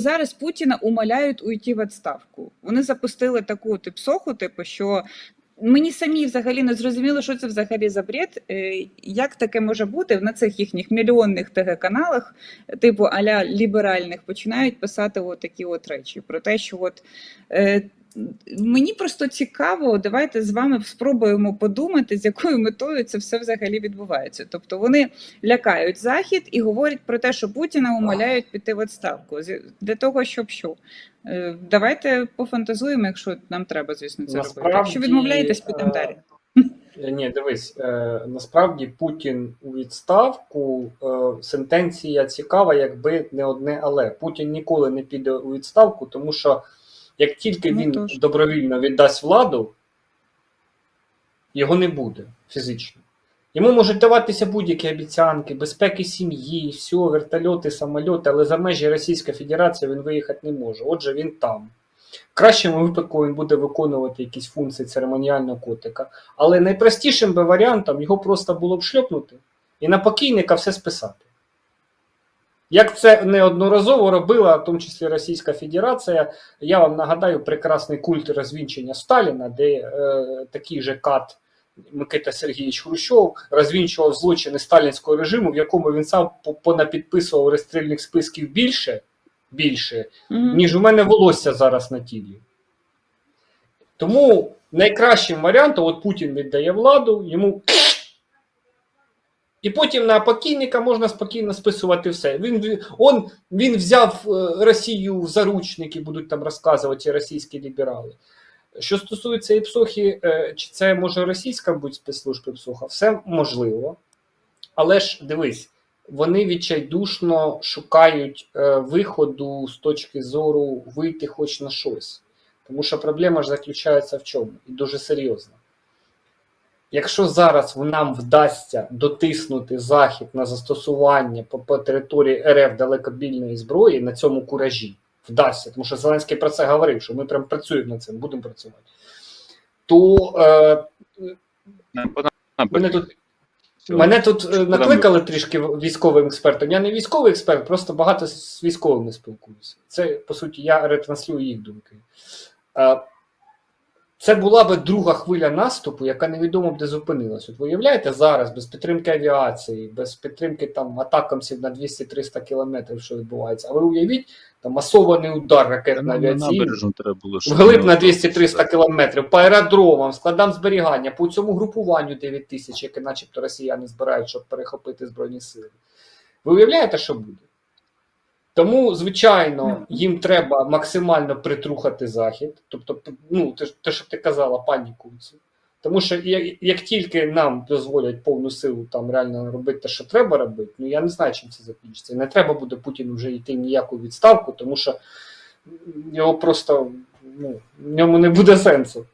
зараз Путіна умоляють уйти в відставку. Вони запустили таку тип псоху, типу, що мені самі взагалі не зрозуміло, що це взагалі за бред. е, Як таке може бути на цих їхніх мільйонних ТГ-каналах, типу аля ліберальних, починають писати от такі от речі про те, що от. Мені просто цікаво, давайте з вами спробуємо подумати, з якою метою це все взагалі відбувається. Тобто вони лякають захід і говорять про те, що Путіна умоляють піти в відставку для того, щоб що. Е, Давайте пофантазуємо, якщо нам треба, звісно, це робити. Якщо відмовляєтесь, підемо е, далі. Е, Ні, дивись, е, насправді Путін у відставку е, сентенція цікава, якби не одне але. Путін ніколи не піде у відставку, тому що як тільки Ну, він тож. добровільно віддасть владу, його не буде фізично. Йому можуть даватися будь-які обіцянки, безпеки сім'ї, все, вертольоти, самольоти, але за межі Російської Федерації він виїхати не може. Отже, він там. В кращому випадку він буде виконувати якісь функції церемоніального котика. Але найпростішим би варіантом його просто було б шльопнути і на покійника все списати. Як це неодноразово робила, в тому числі Російська Федерація, я вам нагадаю прекрасний культ розвінчення Сталіна, де е, такий же кат Микита Сергійович Хрущов розвінчував злочини сталінського режиму, в якому він сам понапідписував розстрільних списків більше, більше Мгм. ніж у мене волосся зараз на тілі. Тому найкращим варіантом, от Путін віддає владу, йому. І потім на покійника можна спокійно списувати все. Він, он, він взяв е, Росію в заручники, будуть там розказувати російські ліберали. Що стосується іпсохи, е, чи це може російська бути спецслужба іпсоха, все можливо. Але ж дивись, вони відчайдушно шукають е, виходу з точки зору вийти хоч на щось. Тому що проблема ж заключається в чому? І дуже серйозно. Якщо зараз нам вдасться дотиснути захід на застосування по, по території РФ далекобільної зброї на цьому куражі, вдасться, тому що Зеленський про це говорив, що ми прям працюємо над цим, будемо працювати, то е, мене тут Мене тут е, накликали трішки військовим експертом. Я не військовий експерт, просто багато з військовими спілкуюся. Це, по суті, я ретранслюю їх думки. Е, Це була би друга хвиля наступу, яка невідомо б де зупинилась. От ви уявляєте, зараз без підтримки авіації, без підтримки там атакамсів на 200-300 кілометрів, що відбувається. А ви уявіть, там масований удар ракет на авіаційний. Вглиб на осталося. 200-300 кілометрів, по аеродромам, складам зберігання, по цьому групуванню 9 тисяч, яке начебто росіяни збирають, щоб перехопити Збройні сили. Ви уявляєте, що буде? Тому, звичайно, їм треба максимально притрухати захід, тобто, ну, те, те, що ти казала, паніку. цю. Тому що як, як тільки нам дозволять повну силу там реально робити те, що треба робити, ну я не знаю, чим це закінчиться. Не треба буде Путіну вже йти ніяку відставку, тому що його просто ну, в ньому не буде сенсу.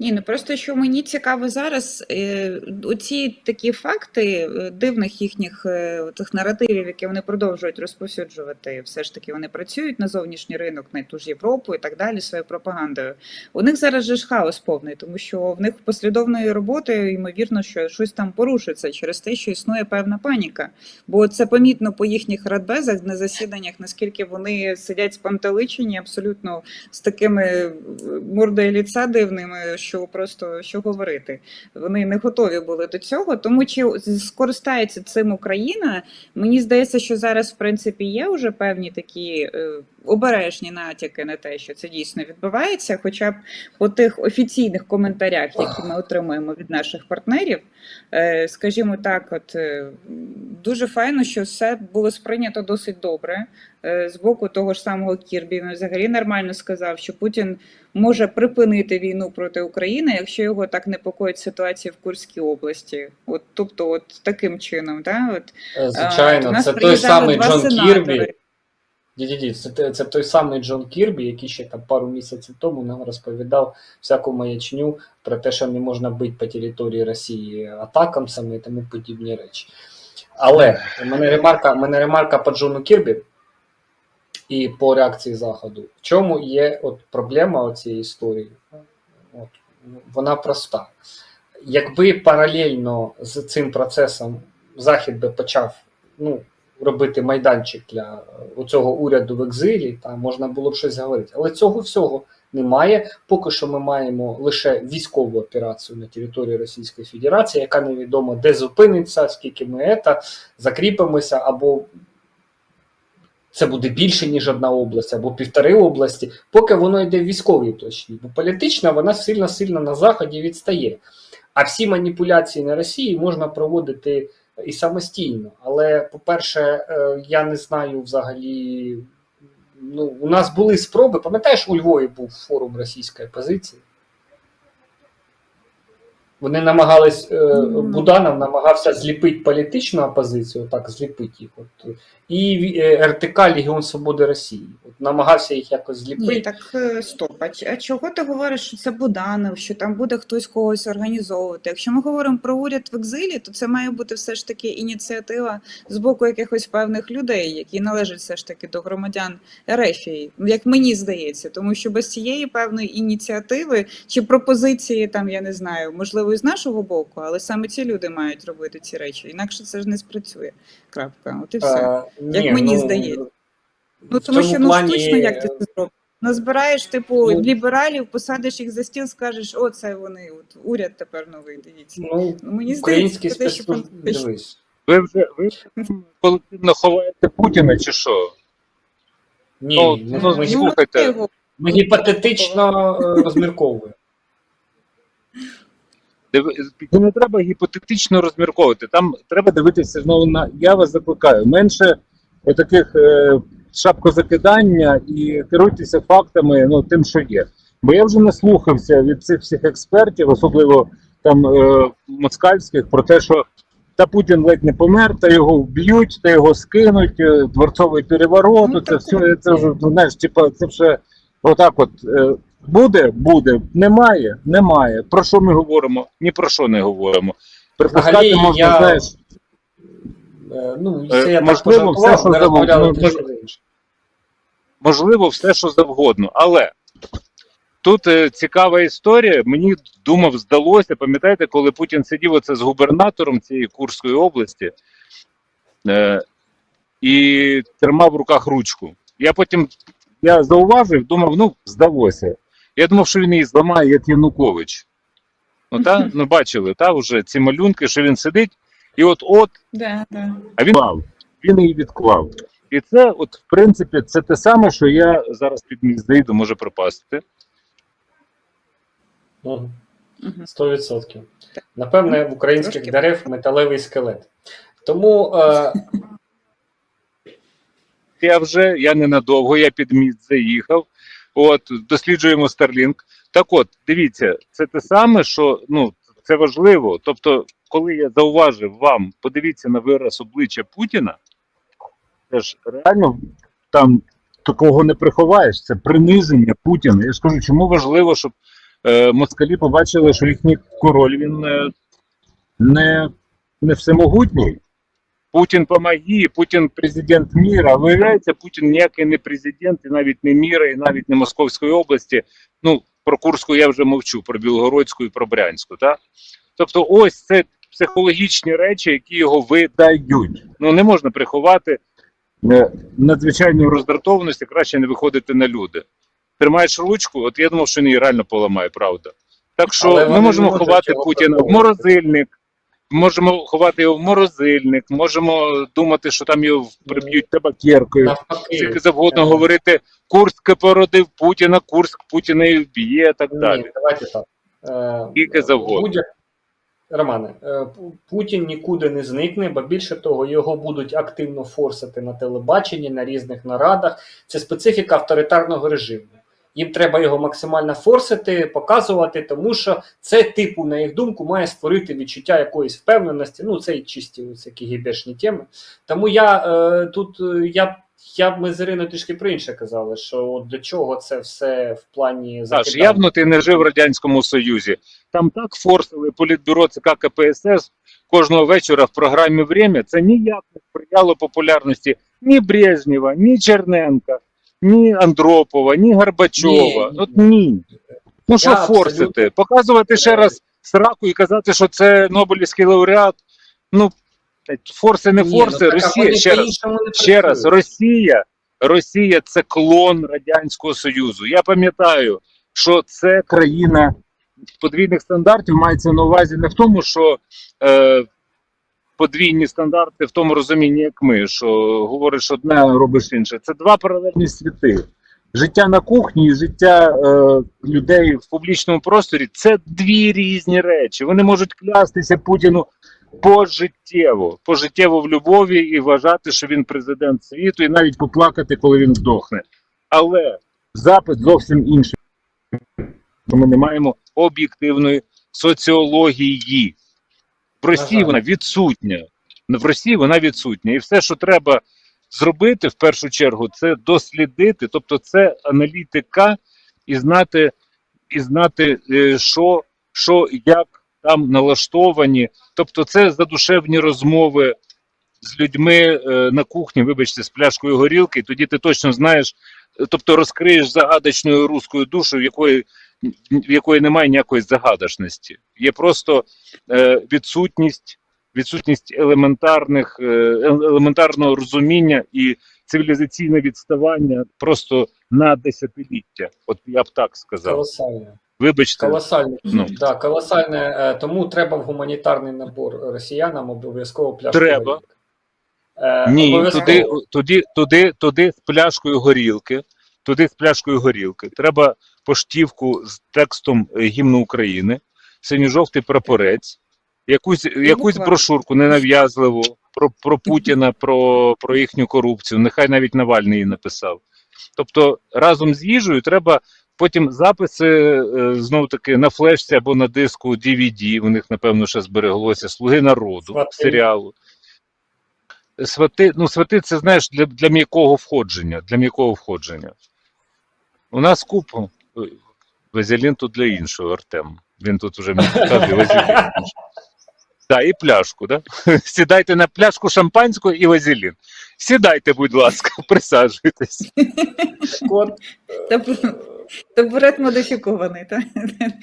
Ні, ну просто що мені цікаво зараз, е, оці такі факти е, дивних їхніх е, тих наративів, які вони продовжують розповсюджувати, все ж таки вони працюють на зовнішній ринок, на ту ж Європу і так далі, своєю пропагандою. У них зараз же ж хаос повний, тому що в них послідовною роботою, ймовірно, що щось там порушиться через те, що існує певна паніка. Бо це помітно по їхніх радбезах на засіданнях, наскільки вони сидять спантеличені абсолютно з такими е, мордою ліца дивними, що просто що говорити. Вони не готові були до цього. Тому чи скористається цим Україна? Мені здається, що зараз в принципі є вже певні такі е, обережні натяки на те, що це дійсно відбувається. Хоча б по тих офіційних коментарях, які ми отримуємо від наших партнерів, е, скажімо так, от е, дуже файно, що все було сприйнято досить добре. Е, З боку того ж самого Кірбі він взагалі нормально сказав, що Путін може припинити війну проти України, якщо його так непокоїть ситуація в Курській області. От, тобто, от таким чином, да? от, Звичайно, це той самий Джон сенатори. Кірбі. Ді-ді-ді, це, це той самий Джон Кірбі, який ще там пару місяців тому нам розповідав всяку маячню про те, що не можна бити по території Росії атакамсами і тому подібні речі. Але в мене ремарка, в мене ремарка по Джону Кірбі і по реакції Заходу. В чому є от проблема цієї історії? От, вона проста. Якби паралельно з цим процесом Захід би почав ну, робити майданчик для цього уряду в екзилі, та можна було б щось говорити. Але цього всього немає. Поки що ми маємо лише військову операцію на території Російської Федерації, яка невідомо де зупиниться, скільки ми ета, закріпимося, або це буде більше, ніж одна область, або півтори області, поки воно йде в військовій точці. Бо політична вона сильно-сильно на Заході відстає. А всі маніпуляції на Росії можна проводити і самостійно. Але, по-перше, е, я не знаю взагалі. Ну, у нас були спроби. Пам'ятаєш, у Львові був форум російської опозиції? Вони намагались, е. Буданов намагався зліпити політичну опозицію, так, зліпити їх. От, і е, РТК Легіон Свободи Росії. От, намагався їх якось зліпити. Ні, так е, стоп. А а чого ти говориш, що це Буданов, що там буде хтось когось організовувати? Якщо ми говоримо про уряд в екзилі, то це має бути все ж таки ініціатива з боку якихось певних людей, які належать все ж таки до громадян Ерефії, як мені здається, тому що без цієї певної ініціативи чи пропозиції, там я не знаю, можливо, і з нашого боку, але саме ці люди мають робити ці речі. Інакше це ж не спрацює. Крапка. От і все. Е, Як ні, мені ну, здається. Ну тому що ну плані, штучно як ти це зробиш? Назбираєш, типу, Ну. лібералів, посадиш їх за стіл, скажеш, о, це вони, от уряд тепер новий, дивіться. Ну, Ну мені здається, те, що дивись. Ви вже ви колективно ховаєте Путіна чи що? Ні, Ну, не- ну, ми, слухайте. ми його- ми гіпотетично е, розмірковуємо. Не треба гіпотетично розмірковувати. Там треба дивитися знову на. Я вас закликаю. Менше таких е, шапкозакидання і керуйтеся фактами, ну тим, що є. Бо я вже наслухався від цих всіх експертів, особливо там е, москальських, про те, що та Путін ледь не помер, та його вб'ють, та його скинуть, е, дворцовий переворот. Ну, це все це вже ну, знаєш, типа, це вже отак, от е, буде, буде, немає, немає. Про що ми говоримо? Ні про що не говоримо. Припускати Взагалі, можна, я- знаєш, Е, Ну, Е, це я так можливо, все, пожартував, що ми завгодно. розмовляли інше. можливо, все, що завгодно. Але тут е, цікава історія. Мені думав, здалося, пам'ятаєте, коли Путін сидів оце з губернатором цієї Курської області е, і тримав в руках ручку. Я потім я зауважив, думав, ну, здалося. Я думав, що він її зламає, як Янукович. Ну, та? ну бачили, та, вже ці малюнки, що він сидить, і от-от Да, да. а він клав. Він її відклав. І це, от, в принципі, це те саме, що я зараз під мій зайду, може пропасти. Мгм. Мгм. 100%. Напевне, в українських дерев металевий скелет. Тому е, Я вже я ненадовго, я під міст заїхав. От, досліджуємо Starlink. Так от, дивіться, це те саме, що ну, це важливо. Тобто, коли я зауважив вам, подивіться на вираз обличчя Путіна, це ж реально там такого не приховаєш. Це приниження Путіна. Я ж кажу, чому важливо, щоб е, москалі побачили, що їхній король він е, не, не всемогутній. Путін помоги, Путін президент міра. Виявляється, Путін ніякий не президент, і навіть не міра, і навіть не Московської області. Ну, про Курську я вже мовчу, про Білгородську і про Брянську. Так? Тобто, ось це психологічні речі, які його видають. Ну не можна приховати е, надзвичайну роздратованість, краще не виходити на люди. Тримаєш ручку, от я думав, що він її реально поламає, правда. Так що Але ми можемо ховати Путіна в морозильник. Можемо ховати його в морозильник, можемо думати, що там його приб'ють табакеркою. Скільки завгодно Е. говорити, Курськ породив Путіна, Курськ Путіна і вб'є, так далі. Давайте так. Е, Скільки завгодно. Романе, е, Путін нікуди не зникне, бо більше того, його будуть активно форсити на телебаченні, на різних нарадах. Це специфіка авторитарного режиму. Їм треба його максимально форсити, показувати, тому що це, типу, на їх думку, має створити відчуття якоїсь впевненості. Ну, це і чисті ці кігібешні теми. Тому я е, тут е, я, я б ми з Іриною трішки про інше казали, що от для чого це все в плані Саш, явно ти не жив в Радянському Союзі. Там так форсили політбюро ЦК КПСС кожного вечора в програмі «Время». Це ніяк не сприяло популярності ні Брежнєва, ні Черненка, ні Андропова, ні Горбачова. Ні, ні. От ні. Ну що Я форсити? абсолютно- Показувати ще раз сраку і казати, що це Нобелівський лауреат. Ну, Форси не Ні, форси, ну, Росія ще раз. Ще раз. Росія, Росія це клон Радянського Союзу. Я пам'ятаю, що це країна подвійних стандартів мається на увазі не в тому, що е, подвійні стандарти в тому розумінні, як ми, що говориш одне, а робиш інше. Це два паралельні світи. Життя на кухні і життя е, людей в публічному просторі це дві різні речі. Вони можуть клястися Путіну пожиттєво, пожиттєво в любові і вважати, що він президент світу, і навіть поплакати, коли він здохне. Але запит зовсім інший. Ми не маємо об'єктивної соціології. В Росії вона відсутня. В Росії вона відсутня. І все, що треба зробити в першу чергу, це дослідити, тобто це аналітика і знати, і знати, е, що, що як там налаштовані. Тобто, це задушевні розмови з людьми е, на кухні, вибачте, з пляшкою горілки, тоді ти точно знаєш, е, тобто розкриєш загадочною руською душу, в якої, в якої немає ніякої загадочності. Є просто е, відсутність, відсутність елементарних, е, елементарного розуміння і цивілізаційне відставання просто на десятиліття. От я б так сказав. Колосально. Вибачте, Колосально. Ну. Да, колосальне. е, Тому треба в гуманітарний набор росіянам обов'язково пляшку. Треба. горілки. Ні, туди, туди, туди, туди з пляшкою горілки. Туди з пляшкою горілки. Треба поштівку з текстом гімну України, синьо-жовтий прапорець, якусь, якусь брошурку ненав'язливу про, про Путіна, про, про їхню корупцію. Нехай навіть Навальний її написав. Тобто разом з їжею треба потім записи е, знову таки на флешці або на диску DVD, у них, напевно, ще збереглося Слуги народу Свати. серіалу. Свати, ну, свати, це знаєш для, для м'якого входження. Для м'якого входження. У нас купа. Ой, Вазелін тут для іншого, Артем. Він тут уже мені. Так, і пляшку, да? Сідайте на пляшку шампанського і вазелін. Сідайте, будь ласка, присаджуйтесь. Табурет модифікований, так?